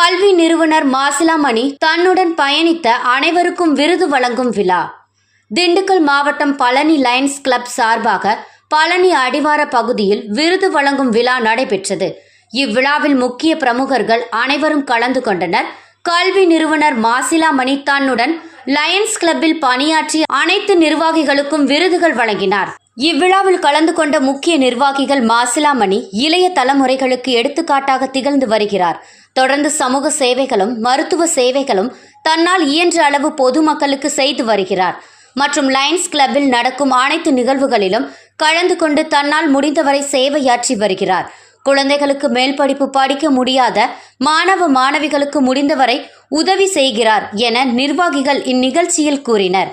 கல்வி நிறுவனர் மாசிலாமணி தன்னுடன் பயணித்த அனைவருக்கும் விருது வழங்கும் விழா. திண்டுக்கல் மாவட்டம் பழனி லயன்ஸ் கிளப் சார்பாக பழனி அடிவார பகுதியில் விருது வழங்கும் விழா நடைபெற்றது. இவ்விழாவில் முக்கிய பிரமுகர்கள் அனைவரும் கலந்து கொண்டனர். கல்வி நிறுவனர் மாசிலாமணி தன்னுடன் லயன்ஸ் கிளப்பில் பணியாற்றிய அனைத்து நிர்வாகிகளுக்கும் விருதுகள் வழங்கினார். இவ்விழாவில் கலந்து கொண்ட முக்கிய நிர்வாகிகள் மாசிலாமணி இளைய தலைமுறைகளுக்கு எடுத்துக்காட்டாக திகழ்ந்து வருகிறார். தொடர்ந்து சமூக சேவைகளும் மருத்துவ சேவைகளும் தன்னால் இயன்ற அளவு பொதுமக்களுக்கு செய்து வருகிறார். மற்றும் லயன்ஸ் கிளப்பில் நடக்கும் அனைத்து நிகழ்வுகளிலும் கலந்து கொண்டு தன்னால் முடிந்தவரை சேவையாற்றி வருகிறார். குழந்தைகளுக்கு மேல் படிப்பு படிக்க முடியாத மாணவ மாணவிகளுக்கு முடிந்தவரை உதவி செய்கிறார் என நிர்வாகிகள் இந்நிகழ்ச்சியில் கூறினர்.